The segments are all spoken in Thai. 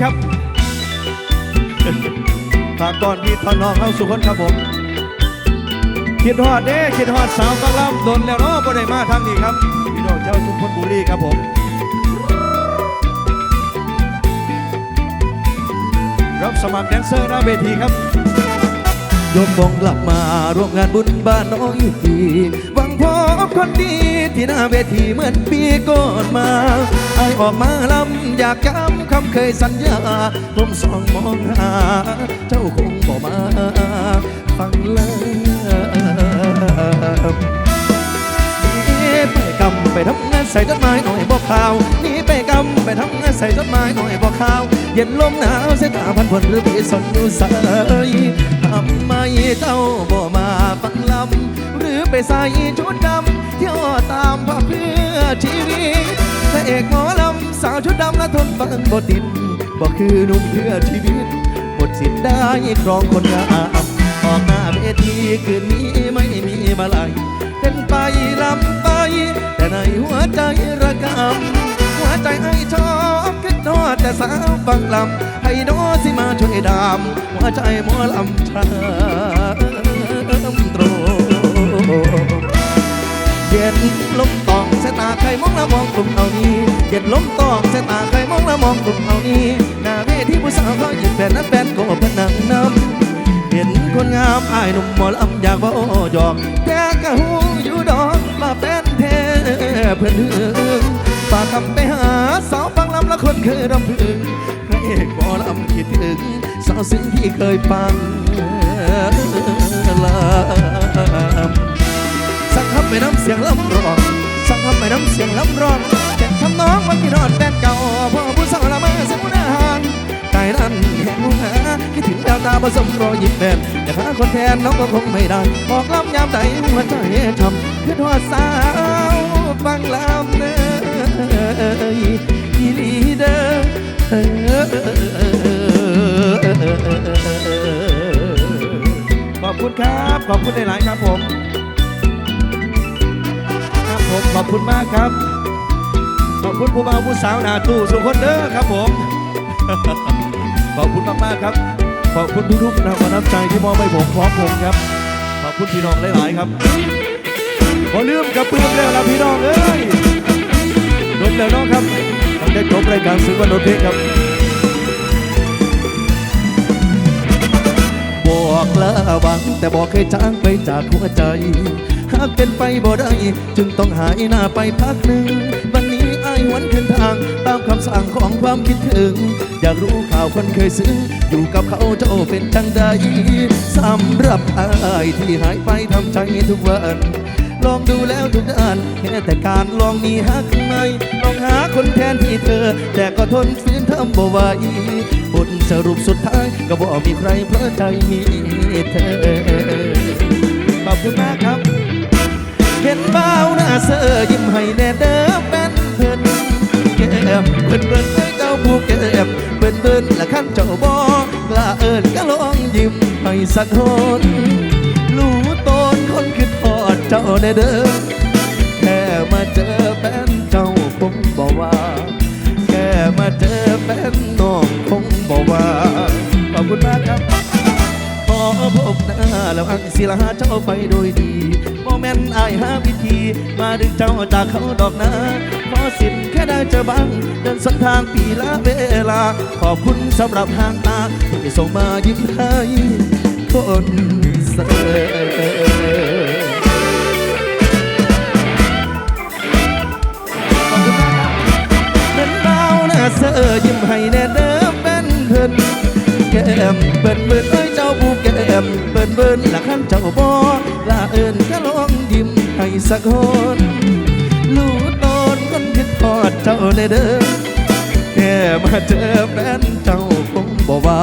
ครับฝากก่อนพี่ตอนน้องเข้าสุคนครับผมคิดฮอดเด้คิดฮอดสาวฟังลำโดนแล้วเนาะบ่ได้มาทางนี้ครับ พี่น้องชาสุพรรณบุรีครับผมรับสมัครแดนเซอร์หน้าเวทีครับยกบองกลับมาร่วมงานบุญบ้านน้องอี กทีหวังพบคนดีที่หน้าเวทีเหมือนปีก่อนมาไอออกมาลำอยากจำคำเคยสัญญาผมสองมองหา เจ้าคงบอกมา ฟังเลยมีไปกำไปทำงานใส่ต้นไม้หน่อยบอกข่าวนี่ไปกำไปทำงานใส่ต้นไม้หน่อยบอกข่าว เย็นลมหนาวเส้นตาพันผลหรือพี่สนอยู่ใสทำไมเจ้าบ่มาฟังลำ ไปใส่ชุดดำเที่ยวตามพาเพื่อชีวิตพระเอกหมอลำสาวชุดดำและทนฟังบ่ติดบ่คือหนุ่มเพื่อชีวิตหมดสิทธิ์ได้ครองคนงามออกหน้าเวทีคืนนี้ไม่มีมาลายเต้นไปลำไป แต่ในหัวใจระกำหัวใจไอ้ชอบคิดทอดแต่สาวฟังลำให้โนสิมาช่วยดามหัวใจหมอลำชา เย็นลมตองเสยตาใครมองแล้วมองกลุ่มเอานี้เย็นลมตองเสยตาใครมองแล้วมองกลุ่มเอานี้หน้าเวทีผู้สาวเขาหยิบแฟนนั้นแฟนก็พนังน้ำเห็นคนงามอายหนุ่มหมอลำอยากว่าโอ้หยอกแต่กะหูอยู่ดอกมาแฟนเทเพื่อนถึงฝากคำไปหาสาวฟังลำละคนเคยรำพึงพระเอกหมอลำคิดถึงสาวสิ่งที่เคยฟัง สียงลำร้องสั่งคำไปน้ำเสียงลำร้องแต่ทำน้องวันที่นอนแฟนเก่าพอผู้สาวละมาเสียงหน้าหางใจนั้นแห่งหาคิดถึงดาวตาผสมรอยยิ้มแฟนอยากหาคนแทนน้องก็คงไม่ได้บอกลำยามใดหัวใจทำคือทอดสาวฟังลำเนยอีลีเดอขอบคุณครับ ขอบคุณหลาย ๆ ครับผม ผมขอบคุณมากครับ ขอบคุณผู้บ่าวผู้สาวหนาตู้สุขคนเด้อครับผม ขอบคุณมากๆครับ ขอบคุณทุกๆแรงประทับใจที่มอบให้ผมพร้อมผมครับ ขอบคุณพี่น้องหลายๆครับพอลืมกับปืนแล้วละพี่น้องเอ้ยจบแล้วน้องครับตั้งแต่จบรายการซื้อวันโนตเพลงครับบอกลาหวังแต่บอกเคยจางไปจากหัวใจ หากเป็นไปบ่ได้ จึงต้องหายหน้าไปพักหนึ่ง วันนี้อายหวนขึ้นทาง ตามคำสั่งของความคิดถึง อยากรู้ข่าวคนเคยซึ้งอยู่กับเขาเจ้าเป็นจังใดสำหรับอายที่หายไปทำใจทุกวันลองดูแล้วทุกด้านแค่แต่การลองมีหักไหมลองหาคนแทนที่เธอ แต่ก็ทนฝืนทำบ่ไหวบทสรุปสุดท้าย ก็บ่มีใครเพราะใจมีเธอ ขอบคุณมากครับ เห็นเบ้าหน้าเสือยิ้มให้แน่เด้อแฟนเพิ่นแก้มเพิ่นเพิ่นเจ้าผู้แก้มเพิ่นเพิ่นละขั้นเจ้าบอกกล้าเอิญก็ลองยิ้มให้สักคนรู้ตนคนคือทอดเจ้าแน่เด้อแค่มาเจอแฟนเจ้าคงบอกว่า แค่มาเจอแฟนน้องคงบอกว่าขอบคุณมากครับ พบหน้าแล้วอังศิลาเจ้าไปโดยดีโมแมนอายหาวิธี มาดึงเจ้าจากเขาดอกนะพอสิ้นแค่ได้เจอบ้าง เดินสนทางปีละเวลา ขอบคุณสำหรับทางตาที่ส่งมายิ้มให้คนเสอเป็นเบาหน้าเสอยิ้มให้แน่เด้อเป็นเพิ่นแก้มเบิ่นเบิ่นเอ้ยเจ้าผู้แก มเบิ่นเบิ่นละขันเจ้าบอลาเอิญก็ลองยิ้มให้สักคนรู้ตนคนคิดทอดเจ้าในเด้อแค่มาเจอแฟนเจ้าคงบอกว่า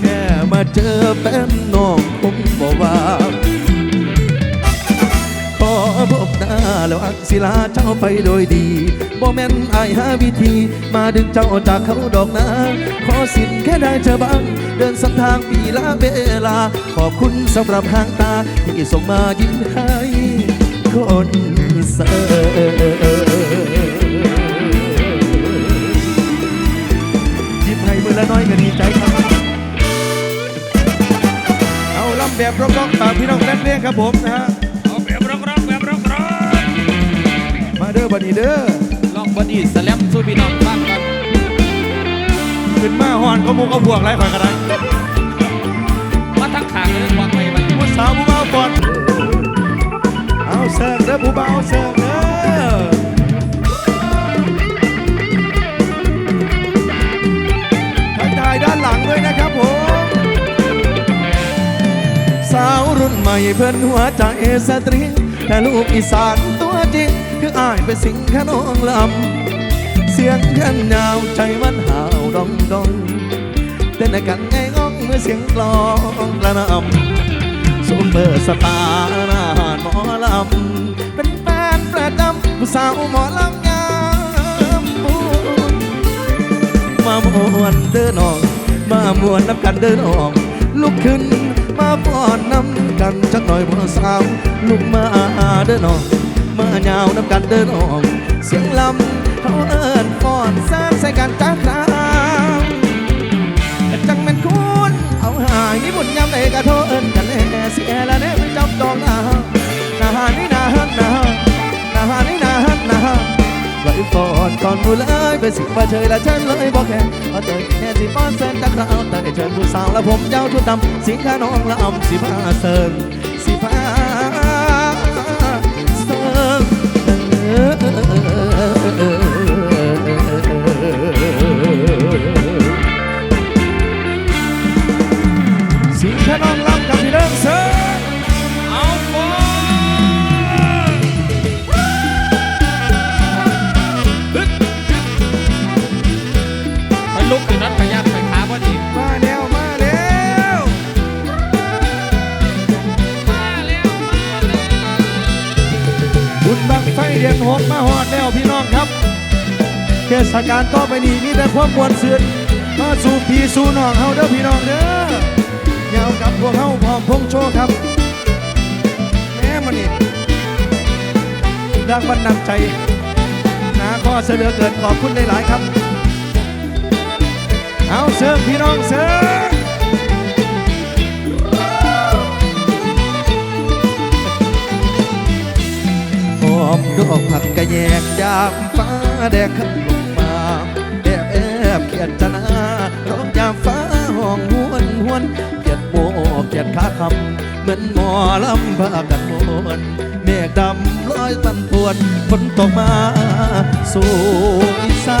แค่มาเจอแฟนน้องคงบอกว่า แล้วอักศิลาเจ้าไปโดยดีบ่แม่นอายหาวิธี มาดึงเจ้าจากเขาดอกนะ ขอสินแค่ได้เจอบ้าง เดินสันทางปีละเวลา ขอบคุณสำหรับหางตา ที่ส่งมายิ้มให้คนเสิร์ยิ้มให้มือละน้อยก็ดีใจครับ เอาลำแบบร้องๆฝากพี่น้องแฟนเพลงครับผมนะฮะ เด้อบัดนี้เด้อลองบอดี้สแลมสู้พี่น้องบ้างครับขึ้นมาหอนก็มูก็บวกไรข่อยกันได้มาทั้งขางเลยควางไปมันผู้สาวผู้บ่าวก่อนเอาเสิร์ฟเด้อผู้บ่าวเสิร์ฟเด้อทักทายด้านหลังด้วยนะครับผม สาวรุ่นใหม่เพื่อนหัวใจสตริงแต่ลูกอีสานตัวจริง คืออายเป็นสิ่งขนองลำ เสียงแค่นาวใจมันหาวดองดองเต้นกันไงง้องเมื่อเสียงกลองระนำซูเปอร์สตาร์หน้าหานหมอลำ เป็นแฟนประจำผู้สาวหมอลำงามมามวนเดินออก มามวนน้ำกันเดินออก ลุกขึ้นมาป้อนน้ำกันจักหน่อยพ่สาวลุกมาเดินออก มาเหยาวน้ำกันเดินออกเสียงลำเขาเอิ้นฟ้อนแซมใส่กันจ้าคราวจังแม่นคุณเอาหายนี่บุญยำใดกระโทษเอิ้นกันแน่เสียละเนี่ยไม่จำจองนานาหานี่นาฮันนานาหานี่นาฮันนาไว้ฟอนก่อนมูเลยไปสิว่าเฉยและฉันเลยบอกแค่ว่าเตยแค่สิฟ้อนเส้นตะคราวแต่เชิญผู้สาวและผมเจ้าชุดดำสิงขาน้องละอำสิพาเสิร์น กอยู่นั้นไปยัดไปขาบอดี้มาแล้วมาแล้วมาแล้วมาแล้วบุญบังไฟเดือนหกมาหอดแล้วพี่น้องครับ เทศกาลต่อไปนี้มีแต่ความมวลซื่นมาสู่พี่สู่น้องเฮาเด้อพี่น้องเด้อยาวกับพวกเฮาพร้อมพงโชว์ครับแม่มันนี่ดังบันดาลใจนาข้อเสนอเกินขอบคุณหลายๆครับ เอาเสิร์ฟพี่น้องเสิร์ฟหอมดอกผักกระแยกยามฟ้าแดกขันลงมาแอบแอบเขียนจนาร้องยามฟ้าห้องหวนหวนเขียนโมเขียนขาคำเหมือนหมอลำพากันมวนเมฆดำลอยตันปวนฝนตกมา สู่อีสา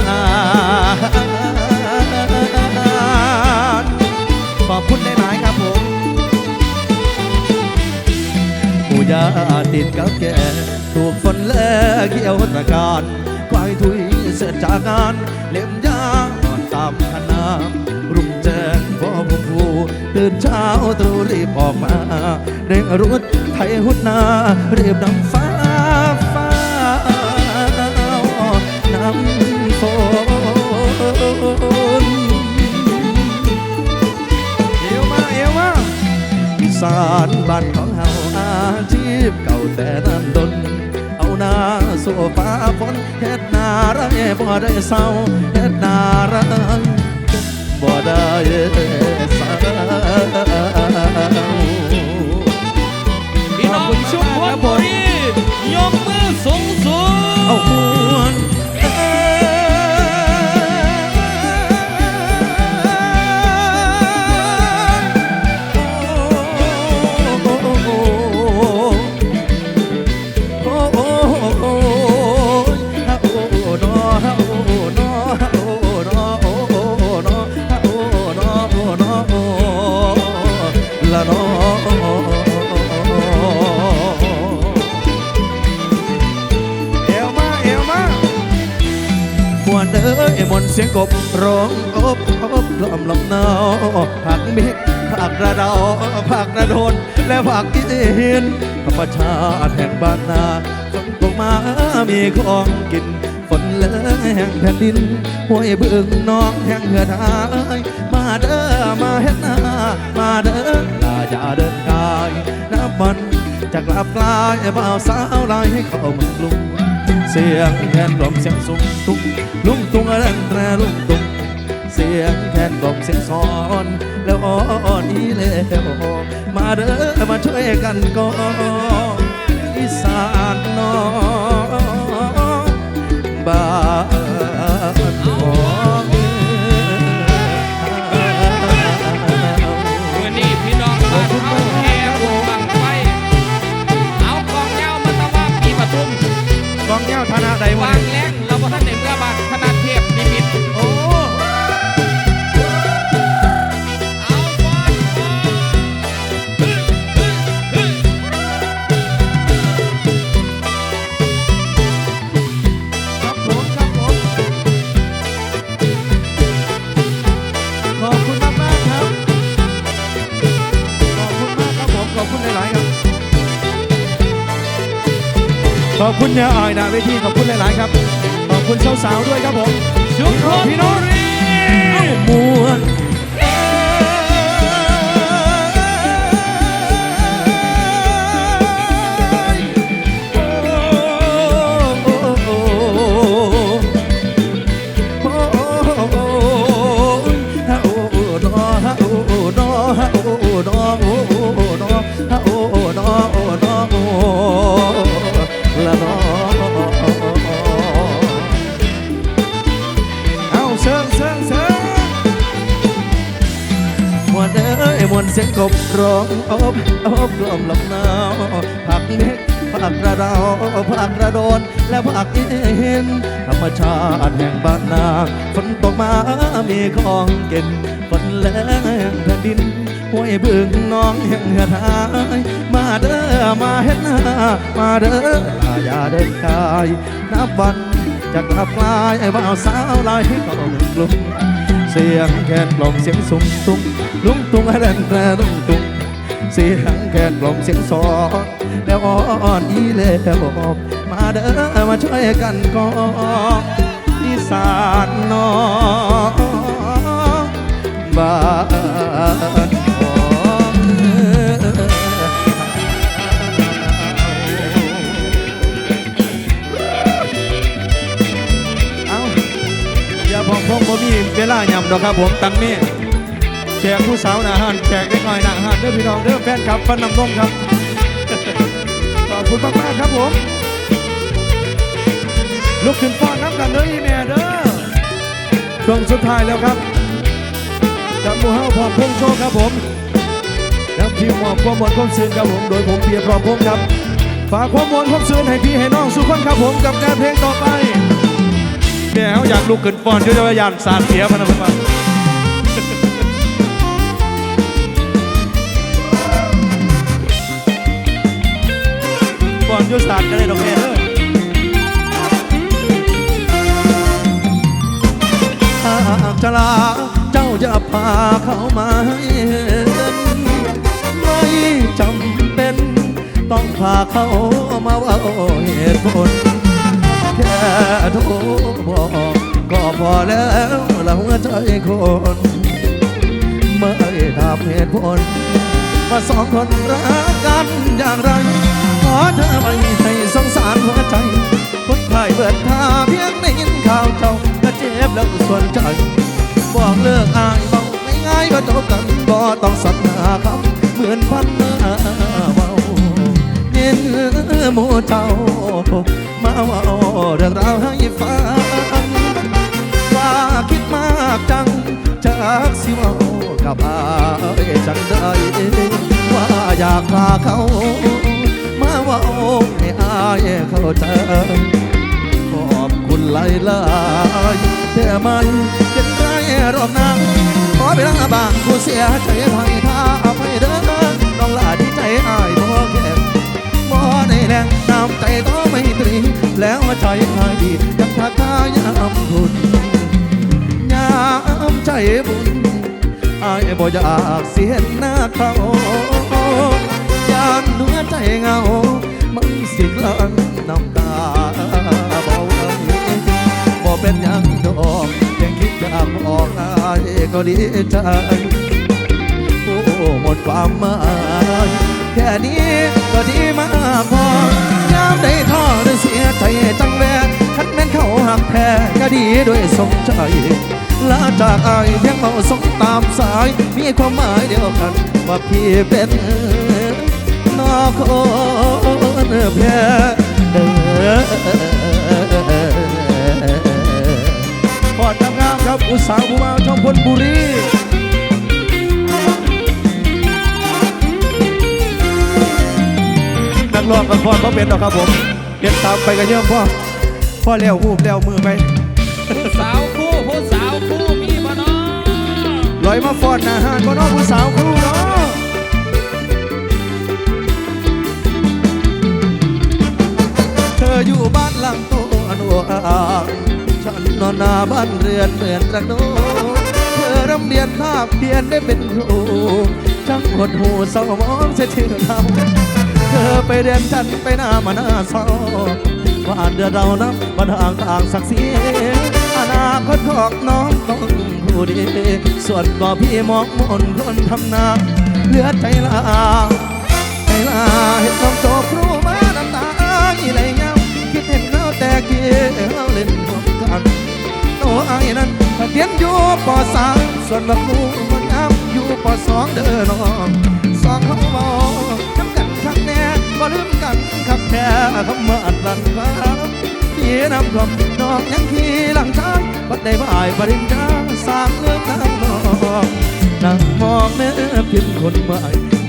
น ขอบคุณหลายครับผมผู้ยาติดกับแกถูกฝนแลเกี่ยวตะการควายทุยเสร็จจากงานเล่มยานอนตามขนามรุ่งแจ้งพ่อผมผูตื่นเช้าตรู่รีบออกมาเร่งรุดไทยหุดนาเรียบนำฟ้า สานบ้านของเฮาอาชีพเก่าแต่นั้นดน เอานาสู่ฟ้าฝนเฮ็ดนาระเอบ่ได้เศร้าเฮ็ดนารบ่ รรมชาติแห่งบ้านนาฝนตกมามีของกินฝนเลอแห่งแผ่นดินห้วยบึงน้องแห่งเหือดหายมาเด้อมาเฮ็ดนามาเด้อลาอย่าเดินกายนับวันจะกลับกลายบ่าวสาวลายให้เข้าเมืองกรุงเสียงแคนลมเสียงสูงตุ้งลุงตุ้งแรงแตรลุงตุ้งเสียงแคนกล่อมเสียงสอนแล้วอ่อนอีแล้วมาเด้อมาช่วยกันก่อน สานน้องบ้านของเมื่อนี้พี่น้องบ้านเขาแห่บุญบังไฟเอากองยาวมาตะว่าปีปทุมกองแก้วธนาใดวะวางแรงเราบ่ทันได้เมื่อบ้านคณะเทพนิมิตโอ้ ขอบคุณยาอายนะเวทีขอบคุณหลาย ๆ ครับ ขอบคุณสาว ๆ ด้วยครับผมชุมพลพี่น้องมวนล เสียงกบร้องอบอบกล่อมลำหนาวผักเล็กผักกระเดาผักกระโดน และผักเห็นธรรมชาติแห่งบ้านนาฝนตกมามีของเก็นฝนแรงแผ่นดินห้วยบึงน้องแห่งเหือดหายมาเด้อมาเห็นหน้ามาเด้อลาอย่าเดินกายนับวันจะกลับกลายไอ้บ่าวสาวลายก็กลุ่ม เสียงแคนกล่อมเสียงสุงตุงลุงตุงอะไรแกระลุงตุงเสียงแคนกล่อมเสียงสอนแล้วอ่อนอีแล้วมาเด้อมาช่วยกันก่อนอีสานน้อง เวลายำดอกครับผมตังนี้แขกผู้สาวหนาหันแขกเล็กน้อยหนาหันเด้อพี่น้องเด้อแฟนครับฟันนำนมครับขอบคุณมากๆครับผมลุกขึ้นฟ้อนน้ำกันเด้ออีแม่เด้อช่วงสุดท้ายแล้วครับจากหมูเฮาพร้อมพงโชว์ครับผมครับทีมมอบความมวลความซื่นครับผมโดยผมเพียรพร้อมพงครับฝากความมวลความซื่นให้พี่ให้น้องสุขคนครับผมกับงานเพลงต่อไปแม่เขาอยากลุกขึ้น ฟอนยวจะยานสาดเสียพนะเพื่อนว่าฟ้อนอยุสาดกันเลยดอกแม่เด้อหากจะลาเจ้าจะพาเขามาให้ไม่จำเป็น ต้องพาเขามาเว่าเหตุผลแค่โทรบอก ก็พอแล้วละหัวใจคนไม่ถามเหตุผลว่าสองคนรักกันอย่างไร ขอเธอไม่ให้สงสารหัวใจคนไทยเบิดทาเพียงได้ยินข่าวเจ้าก็เจ็บแล้วส่วนใจบอกเลิกอายเบาไม่ง่ายก็จบกันก็ต้องสัญญาคำเหมือนพันเมื่อเบาเห็นหมู่เจ้ามาเว่าเรื่องราวให้ฟังว่าากจังจากสิเว่ากับอายจังได้ว่าอยากพาเขามาว่าให้อายเข้าใจขอบคุณหลายหลายแต่มันเป็นไรหรอกนะขอเวลาบางผู้เสียใจให้ท่าไปเด้อน้องลาที่ใจอายบ่แข็งบ่ในแรงน้ำใจก็ไม่ตรีแล้วใจอายดียังทักทายยามทุนยามใจบุญอายบ่อยากเสียหน้าเขายานหัวใจเงา มันสิกลันน้ำตาบ่ไหวบ่เป็นยังดอกยังคิดอยากบอกอายก็ดีใจโอ้หมดความหมายแค่นี้ก็ดีมากพอยามได้ท้อได้เสียใจจังแวะคันแม่นเขาหักแท้ก็ดีด้วยสมใจ ลาจากอายเพียงเมาส่งตามสาย มีความหมายเดียวกัน ว่าพี่เป็นนอกคนแพ้เด้อพอดงามครับ อุตสาวผู้มาช่องพลบุรีนักร้องกับพอดเขาเป็นหรอกครับผมเก็บตามไปกันเยอะพ่อพ่อเลี้ยวหูเลี้ยวมือไป อยมาฟอนหนาหานบ่น้องผู้สาวครูเนาะเธออยู่บ้านหลังโตอนุอางฉันนอนหน้าบ้านเรือนเหมือนระโนเธอรำเรียนภาพเพียนได้เป็นครูช่างหดหูเศร้ามองเสียชื่อเราเธอไปเรียนฉันไปหน้ามาหน้าเศร้าว่าเดือเรานับบันทางต่างศักดิ์ศรี อนาคตของน้องต้องผู้ดี ส่วนก็พี่มองมนคนทำนาเหลือใจลาใจลาเห็นน้องโจบครูมาน้ำตาอีไหลเงาคิดเห็นเราแต่เกี่ยวเล่นร่วมกันตัวไอ้นั้นเรียนอยู่ปสามส่วนบักครูมันงามอยู่ปสองเด้อน้องสองเขาบอกจำกันข้างแน่ก็ลืมกันขับแค่คำว่าอัดลันครับ พี่นำความนองยังขี่หลังช้างบัดได้บ่ายปริญญาสางเรื่องนางน้องนั่งมองเนื้อพิมพ์คนใหม่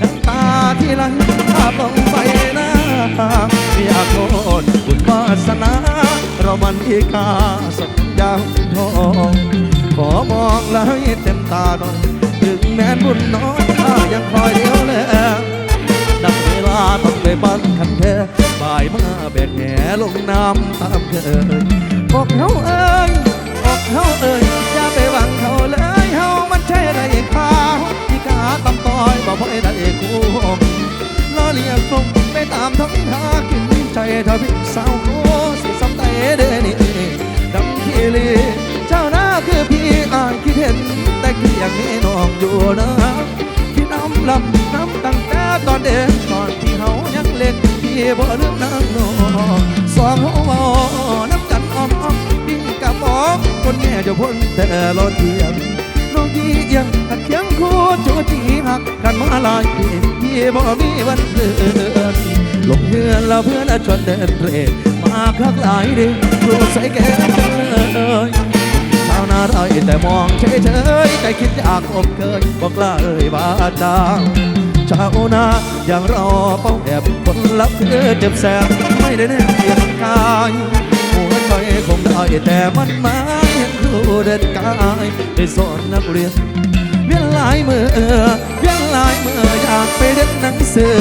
น้ำตาที่ไหลภาพลงไปหน้าอยากโทษบุญวาสนา เรามันอีกาสักยาทองขอมองแล้วให้เต็มตาหน่อยถึงแม้นบุญน้อยข้ายังคอยเดียวแลดังเวลาต้องไปบังคันแท้ บายมาแบกแหลงน้ำตามเคยอกเฮาเอ้ยอกเฮาเอ้ยอย่าไปหวังเขาเลยเฮามันใช่ไรขาวที่กาตำต้อยบ่พ่อยได้คู่ล้อเลียงฟงไปตามท้องทากินใจเท่าพี่สาวโคสิสำใจเดนี่ดำขี้ลีเจ้าหน้าคือพี่อ่านคิดเห็น แต่คิดอย่างนี้น้องอยู่นะที่น้ำลำน้ำตั้งแต่ตอนเด็กตอนที่เฮายังเล็ก บ่ลืมนางนองสองเฮาเมาน้ำกันอ้อมอ้อมดิ้งกับบอกคนแง่จะพ้นแต่รถเทียมน้องดีเอียงขัดเคียงคู่จูจีหักกันมาลายปีพี่บ่มีวันเพื่อนลงเพื่อนแล้วเพื่อนชวนเดินเตรมาคักหลายเดือนรู้ใส่แก่กันเลยชาวนาไรแต่มองเฉยๆแต่คิดอยากอบเคยบอกลาเอ่ยบาดา ชาวนาอย่างรอเป้าแอบคนลับคือเจ็บแสบไม่ได้แน่เพียงกายหัวใจคงได้แต่มันหมายยังครูเด็ดกายไปสอนนักเรียนเวียนลายมือเวียนลายมืออยากไปเรียนหนังสือ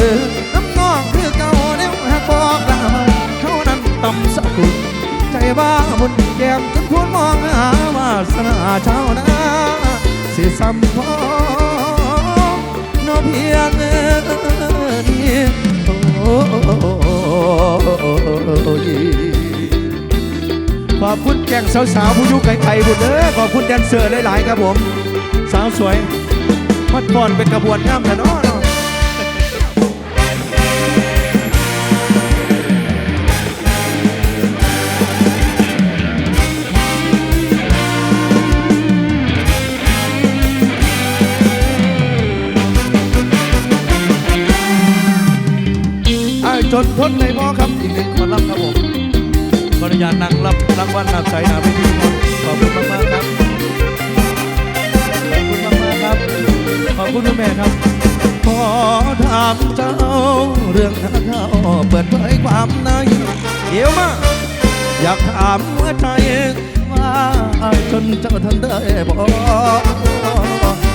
น้ำนองคือเก่าเดี๋ยหากบอกลาเท่านั้นต่ำสักกุลใจบ้าบุญแก้มจนพูดมองหาวาสนาชาวนาสิซ้ำพอ เพียงนี้โอ้ยขอบคุณแก่งสาวๆผู้ยุไกลๆบุญเด้อขอบคุณแดนเซอร์หลายๆครับผม สาวสวยพัดบอลเป็นกระบวนงามแต่น้อ นในบ่อครับอีกหนึ่งคนรับครับผมขออนุญาตนั่งรับรางวัลนำใจนาพิธีกรขอบคุณมากๆครับขอบคุณมากๆครับ ขอบคุณคุณแม่ครับ ขอถามเจ้าเรื่องหาเขาเปิดเผยความในเดี๋ยวมาอยากถามหัวใจว่าจนเจ้าทันได้บอก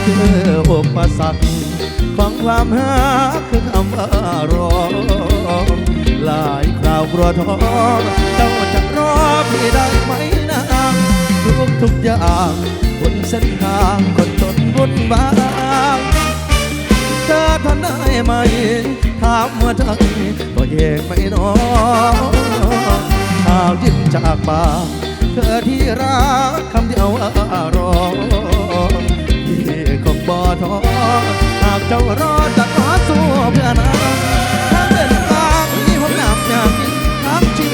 คืออุปสรรคของความหักคือคำว่ารอ หลายคราวกลัวท้อเจ้าจะรอพี่ได้ไหมนะทุกทุกอย่างบนเส้นทางคนจนบุญบางเธอทนได้ไหมถามว่าใจก็เองไม่นอยข่าวยิ้มจากปากเธอที่รักคำเดียวว่ารอพี่คงบ่ท้อหากเจ้ารอจะขอสู้เพื่อนา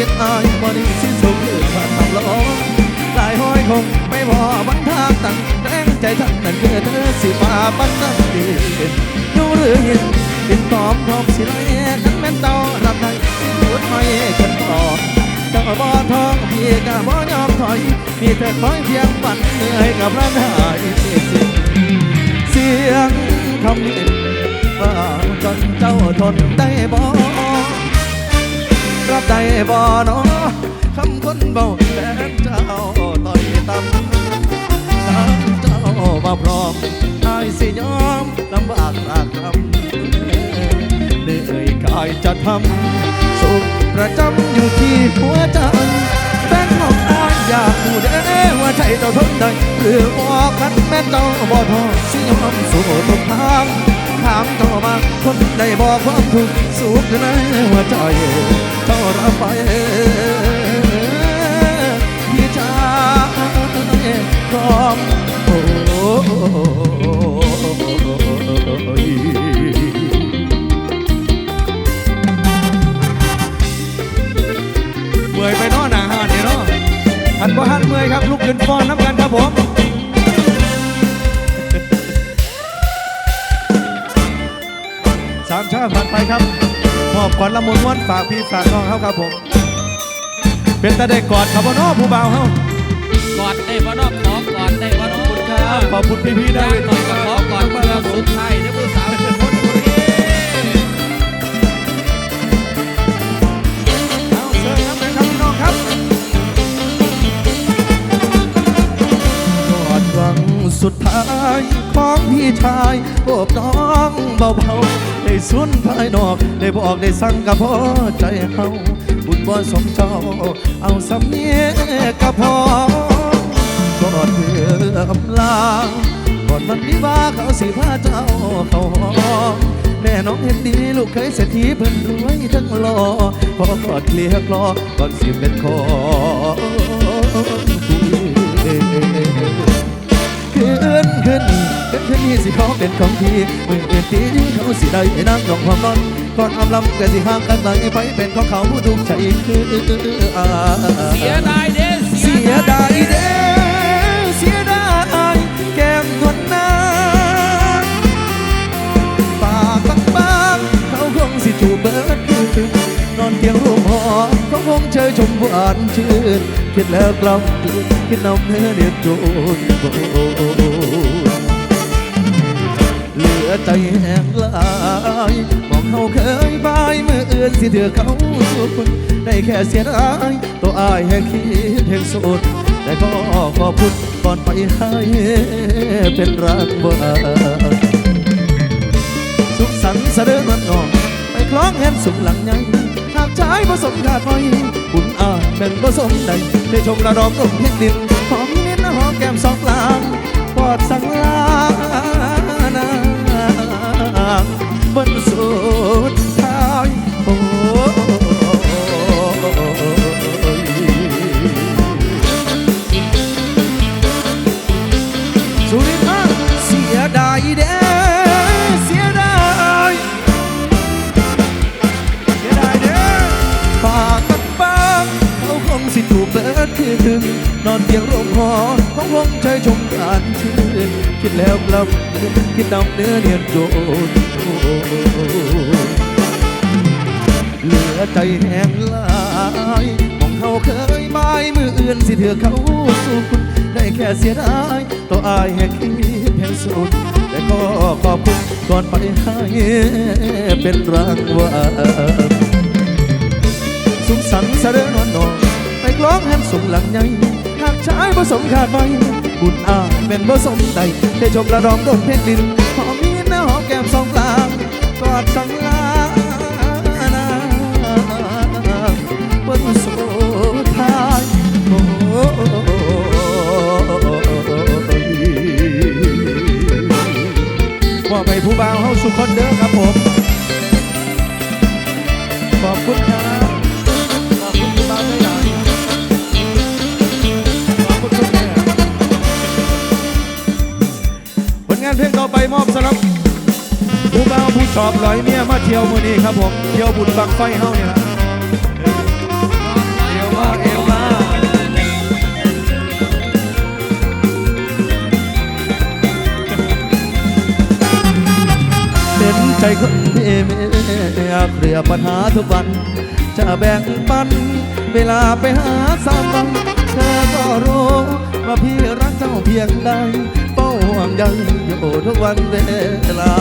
ทั้งชีวิตอายบ่ได้สิสุดคือควาทำลองหลายห้อยคงไม่พอบันทางตั้งคือเธอสิฟ้าปันนั้นดีอยู่หรือเห็นเป็นตอมพร้อมสิไลขันแม่นเต้ารับได้พูดไม่ฉันต่อเจ้าบ่ทองพี่ก็บ่ยอมถอยมีแต่คอยเพียงฝันเหนื่อยกับร่างกายเสียงคำนี้ว่าจนเจ้าทนได้บ่ รับได้บ่เนาะคำคนเบาแทนเจ้าต่อยต่ำถ้าเจ้ามาพร้อมอายสิยอมลำบากรากรำเหนื่อยกายจะทำสุขประจำอยู่ที่หัวใจแฟนของอายอยากพูเด้ว่าใจเจ้าทนได้หรือบอกกันแม่นเจ้าบ่ทอสิยอมสู้ทุกทางถามต่อมาคนได้บอกความทุกข์สุขในหัวใจ เท่ารับไปพี่ชายพร้อมโอ้ยเมื่อยไปเหนาหานเนี่ยเนาะหันบ่หันเมื่อยครับ ลุกขึ้นฟ้อนน้ำกันครับผมสามชาติผ่านไปครับ อบก่อนละมุนม้วนฝากพี่ฝากน้องเขาครับผม เป็นตาเด็กกอดครับพ่น้อผู้บ่าวเขากอดได้บ่เนอกขอกอดได้บ่เนอกขอบคุณพี่ๆได้ได้ต่อยกับขอกอดเพื่อสุดท้ายเด้อผู้สาวทุกคนบุรีเอาเชิญครับเลยครับพี่น้องครับกอดครั้งสุดท้ายของพี่ชายโอบน้องเบาๆ ได้สุนภายนอก ได้บอกได้สั่งกับพ่อใจเฮาบุญบ่สมเจ้า เอาสำเนียกับพ่อกอดเพื่ออำลาก่อนวันวิวาเขาสิพาเจ้าเขาหองแม่น้องเห็นดีลูกเคยเศรษฐีเพิ่นรวยทั้งหล่อพอกอดเคลียร์คลอก่อนสิเป็นคอขึ้นขึ้น ขึ้นขึ้นนี่สิเขาเป็นของพี่มืออื่นตีเขาสิได้นั่งลงความนอนก่อนอำลำก็สิห่างกันไปไปเป็นของเขาผู้ถูกใจคือเสียดายเด้เสียดายเด้เสียดายแก้มนวลน้ำปากบางบางเขาคงสิจูบเบิดคืนนอนเตียงร่วมหอเขาคงเชยชมหวานชื่นคิดแล้วกล้ำกลืนคิดนำเนื้อเดือดโจน ใจแห้งลายมองเขาเคยบายมืออื่นสิเถือเขาสุดได้แค่เสียดายตัวอายแห่งคิดแห่งสุดแต่ก็ขอบคุณก่อนไปให้เป็นรักบ่าสุขสันต์เสด็จวันนองไปคล้องแขนสุขหลังใหญ่หากชายผสมขาดไว้บุญอาจเป็นผสมใดได้ชมระดอกลมเพียงดินหอมนิดหอมแก้มสองกลางปอดสัง สิถูกเบิดคืนนอนเตียงโรงหอเขาคงใจชมการชื่นคิดแล้วกลับคิดนำเนื้อเนียนโจนเหลือใจแห้งลายมองเขาเคยบายมืออื่นสิเถือเขาสู้คุณได้แค่เสียดายตัวอายแห่งคิดแห่งสุดแต่ก็ขอบคุณก่อนไปให้เป็นรางวัลสุขสันต์เสด็จนอนนอน ไปคล้องแฮมส่งหลังใหญ่หากชายผสมขาดไปบุญอาเป็นผสมใดได้ชมระดองดงเพชรดินหอมมีหน้าหอมแก้มสองกลางกอดสังลาบนสุดท้ายโอ้มอบให้ผู้บ่าวเฮาสุขคนเด้อครับผม ชอบลอยเมียมาเที่ยวมือนี้ครับผม เที่ยวบุญบักไฟเฮานี่ล่เที่ยาเอวมาเป็นใจคนเมียเคลียร์ปัญหาทุกวัน จะแบ่งปัน เวลาไปหาสามวันเธอก็รู้ว่าพี่รักเจ้าเพียงใดเป้าห่วงใยอยู่ทุกวันเวลา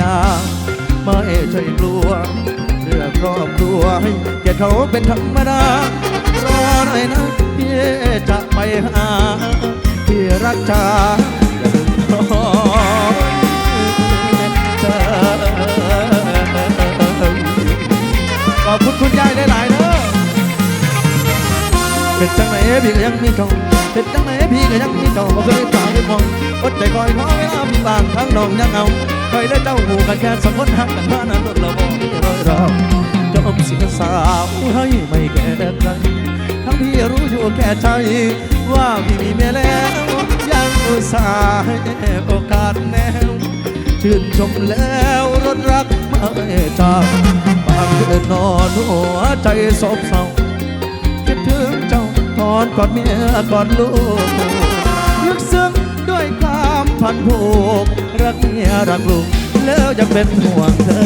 ยา ไม่ใช่กลัวเรื่องครอบครัวให้แกเขาเป็นธรรมดารอหน่อยนะพี่จะไปหาพี่รักจาอย่าเพิ่งรอเธอขอบคุณคุณยายได้หลายๆเด้อเป็นจังไหนพี่ก็ยังมีเจ้า เป็นจังไหนพี่ก็ยังมีเจ้าบ่เคยฝากไว้มองอดใจคอยขอเวลาพี่บางครั้งน้องยังเอาคอยและเจ้าหูกันแค่สองคนหักกันมานั้นรถเราบอกรอยราจอมเสียสาวให้ไม่แก่ใครทั้งพี่รู้อยู่แก่ใจว่าพี่มีเมียแล้วยังอุตส่าห์ให้โอกาสแนวชื่นชมแล้วรถรักไม่จากบางคืนนอนหัวใจซบเศร้าคิดถึง เจ้ากอดกอดเมียกอดลูกลึกซึ้งด้วยความพันผูกรักเมียรักลูกแล้วยังเป็นห่วงเธอ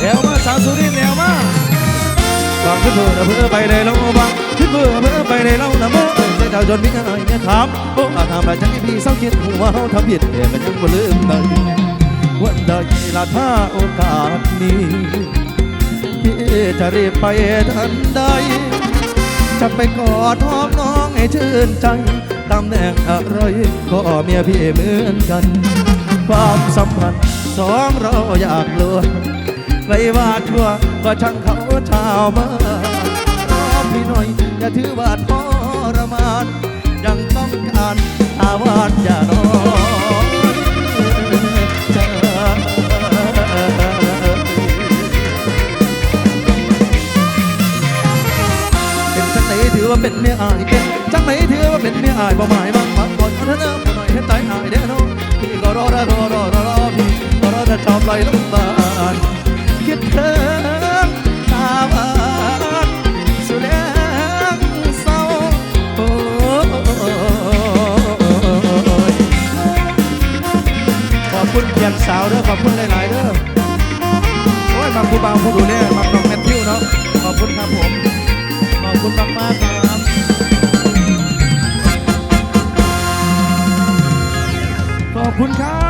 เดี๋ยวมาสาวสุรินเดี๋ยวมาบางขึ้นเพื่อเพื่อไปในเล่าบางขึ้นเพื่อเพื่อไปในเล่านะเมื่อเสียดาจนพี่อาเนี่ยถามโอ้อาถามอะไรจังให้พี่เศร้าคิดหัวเขาทำผิดแต่ก็ยังบ่ลืมได้ วันใดละถ้าโอกาสนี้พี่จะรีบไปทันใด จะไปกอดหอมน้องให้ชื่นใจตำแหน่งอะไรก็เมียพี่เหมือนกัน ความสัมพันธ์สองเราอยากลวนไม่ว่าทั่วก็ช่างเขาชาวมารอพี่หน่อยอย่าถือว่าทรมานยังต้องการอาวานอย่านอน อายบ่หมายบางบางก่อนเธอเนิ่มบ่หน่อยให้ใจอายเด้อน้องพี่ก็รอรอรอรอรอรอพี่ก็รอจะชอบไหลลงบานคิดถึงตาหวานสุดแรงเศร้าโอ้ยขอบคุณเพียรสาวเด้อขอบคุณหลายๆเด้อโอ้ยมาคูบาวผู้ดูแลมาน้องแมทธิวเนาะขอบคุณครับผมขอบคุณมากๆครับ คุณครับ